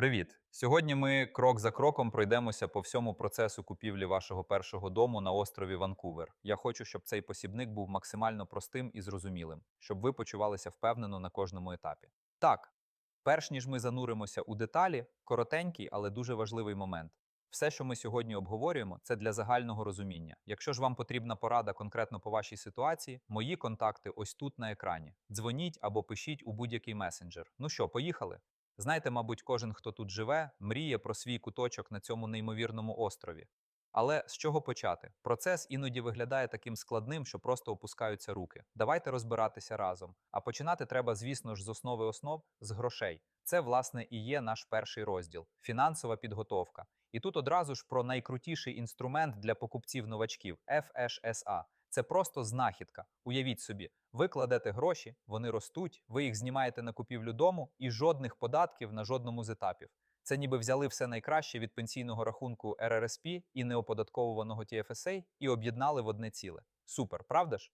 Привіт! Сьогодні ми крок за кроком пройдемося по всьому процесу купівлі вашого першого дому на острові Ванкувер. Я хочу, щоб цей посібник був максимально простим і зрозумілим, щоб ви почувалися впевнено на кожному етапі. Так, перш ніж ми зануримося у деталі, коротенький, але дуже важливий момент. Все, що ми сьогодні обговорюємо, це для загального розуміння. Якщо ж вам потрібна порада конкретно по вашій ситуації, мої контакти ось тут на екрані. Дзвоніть або пишіть у будь-який месенджер. Ну що, поїхали? Знаєте, мабуть, кожен, хто тут живе, мріє про свій куточок на цьому неймовірному острові. Але з чого почати? Процес іноді виглядає таким складним, що просто опускаються руки. Давайте розбиратися разом. А починати треба, звісно ж, з основи основ з грошей. Це, власне, і є наш перший розділ фінансова підготовка. І тут одразу ж про найкрутіший інструмент для покупців-новачків FHSA. Це просто знахідка. Уявіть собі, ви кладете гроші, вони ростуть, ви їх знімаєте на купівлю дому і жодних податків на жодному з етапів. Це ніби взяли все найкраще від пенсійного рахунку РРСП і неоподатковуваного TFSA і об'єднали в одне ціле. Супер, правда ж?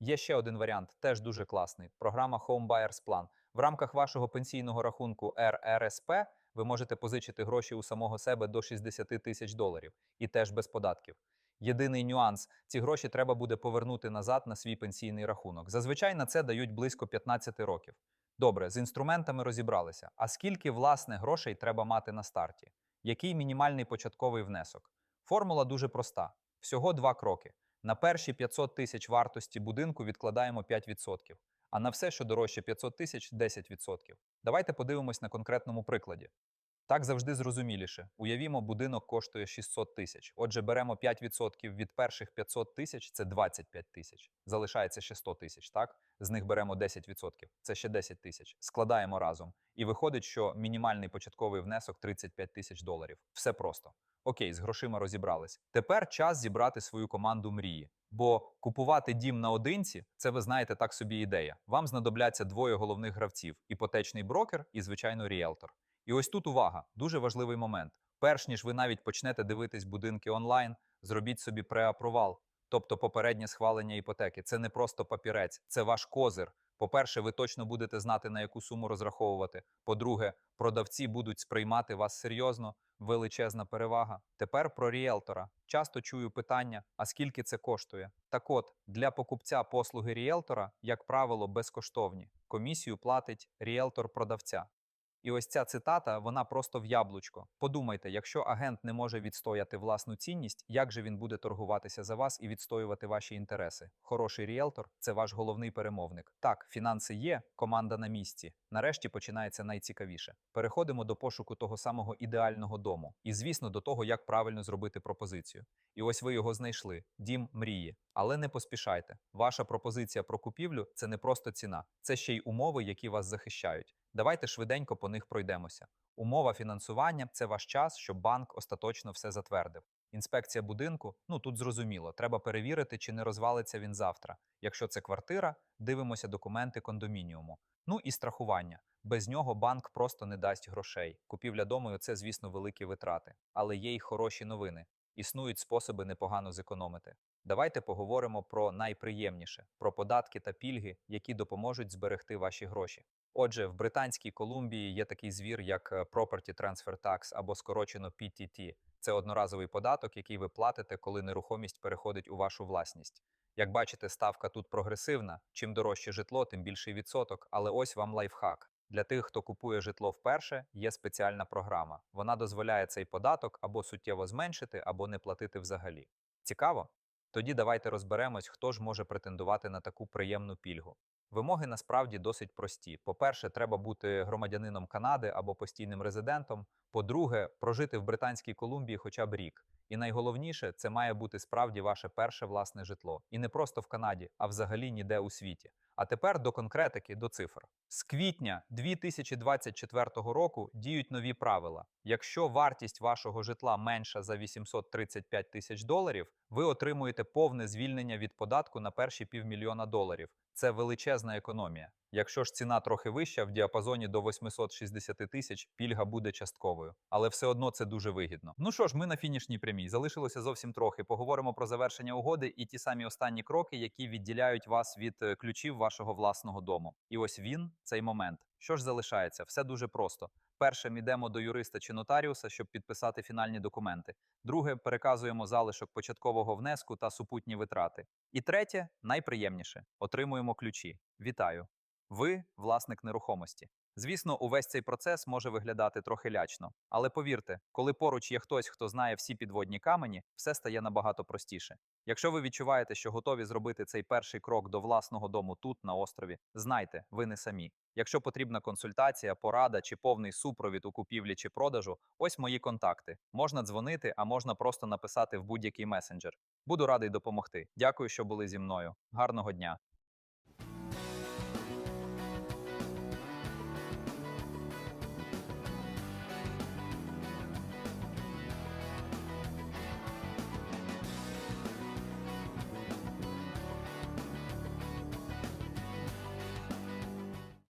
Є ще один варіант, теж дуже класний. Програма Home Buyers Plan. В рамках вашого пенсійного рахунку РРСП ви можете позичити гроші у самого себе до 60 тисяч доларів і теж без податків. Єдиний нюанс: ці гроші треба буде повернути назад на свій пенсійний рахунок. Зазвичай на це дають близько 15 років. Добре, з інструментами розібралися. А скільки власне грошей треба мати на старті? Який мінімальний початковий внесок? Формула дуже проста: всього два кроки. На перші 500 тисяч вартості будинку відкладаємо 5%, а на все, що дорожче 500 тисяч 10%. Давайте подивимось на конкретному прикладі. Так завжди зрозуміліше. Уявімо, будинок коштує 600 тисяч. Отже, беремо 5% від перших 500 тисяч це 25 тисяч. Залишається ще 100 тисяч, так? З них беремо 10%, це ще 10 тисяч. Складаємо разом. І виходить, що мінімальний початковий внесок 35 тисяч доларів. Все просто. Окей, з грошима розібрались. Тепер час зібрати свою команду мрії. Бо купувати дім наодинці це ви знаєте так собі ідея. Вам знадобляться двоє головних гравців: іпотечний брокер і, звичайно, ріелтор. І ось тут увага, дуже важливий момент. Перш ніж ви навіть почнете дивитись будинки онлайн, зробіть собі преапровал, тобто попереднє схвалення іпотеки. Це не просто папірець, це ваш козир. По-перше, ви точно будете знати, на яку суму розраховувати. По-друге, продавці будуть сприймати вас серйозно, величезна перевага. Тепер про ріелтора. Часто чую питання: а скільки це коштує? Так от, для покупця послуги ріелтора, як правило, безкоштовні. Комісію платить ріелтор-продавця. І ось ця цитата, вона просто в яблучко. Подумайте, якщо агент не може відстояти власну цінність, як же він буде торгуватися за вас і відстоювати ваші інтереси? Хороший ріелтор це ваш головний перемовник. Так, фінанси є, команда на місці. Нарешті починається найцікавіше. Переходимо до пошуку того самого ідеального дому, і, звісно, до того, як правильно зробити пропозицію. І ось ви його знайшли дім мрії. Але не поспішайте. Ваша пропозиція про купівлю це не просто ціна, це ще й умови, які вас захищають. Давайте швиденько по них пройдемося. Умова фінансування це ваш час, щоб банк остаточно все затвердив. Інспекція будинку, ну тут зрозуміло, треба перевірити, чи не розвалиться він завтра. Якщо це квартира, дивимося документи кондомініуму. Ну і страхування. Без нього банк просто не дасть грошей. Купівля дому це, звісно, великі витрати. Але є й хороші новини. Існують способи непогано зекономити. Давайте поговоримо про найприємніше про податки та пільги, які допоможуть зберегти ваші гроші. Отже, в Британській Колумбії є такий звір, як е, Property Transfer Tax або скорочено PTT. Це одноразовий податок, який ви платите, коли нерухомість переходить у вашу власність. Як бачите, ставка тут прогресивна. Чим дорожче житло, тим більший відсоток. Але ось вам лайфхак. Для тих, хто купує житло вперше, є спеціальна програма. Вона дозволяє цей податок або суттєво зменшити, або не платити взагалі. Цікаво? Тоді давайте розберемось, хто ж може претендувати на таку приємну пільгу. Вимоги насправді досить прості. По-перше, треба бути громадянином Канади або постійним резидентом. По-друге, прожити в Британській Колумбії хоча б рік. І найголовніше, це має бути справді ваше перше власне житло. І не просто в Канаді, а взагалі ніде у світі. А тепер до конкретики, до цифр. З квітня 2024 року діють нові правила. Якщо вартість вашого житла менша за 835 тисяч доларів, ви отримуєте повне звільнення від податку на перші півмільйона доларів. Це величезна економія. Якщо ж ціна трохи вища, в діапазоні до 860 тисяч пільга буде частковою, але все одно це дуже вигідно. Ну що ж, ми на фінішній прямій. Залишилося зовсім трохи. Поговоримо про завершення угоди і ті самі останні кроки, які відділяють вас від е, ключів вашого власного дому. І ось він, цей момент. Що ж залишається? Все дуже просто. Перше, йдемо до юриста чи нотаріуса, щоб підписати фінальні документи. Друге, переказуємо залишок початкового внеску та супутні витрати. І третє, найприємніше отримуємо ключі. Вітаю! Ви власник нерухомості. Звісно, увесь цей процес може виглядати трохи лячно, але повірте, коли поруч є хтось, хто знає всі підводні камені, все стає набагато простіше. Якщо ви відчуваєте, що готові зробити цей перший крок до власного дому тут, на острові, знайте, ви не самі. Якщо потрібна консультація, порада чи повний супровід у купівлі чи продажу, ось мої контакти. Можна дзвонити, а можна просто написати в будь-який месенджер. Буду радий допомогти. Дякую, що були зі мною. Гарного дня!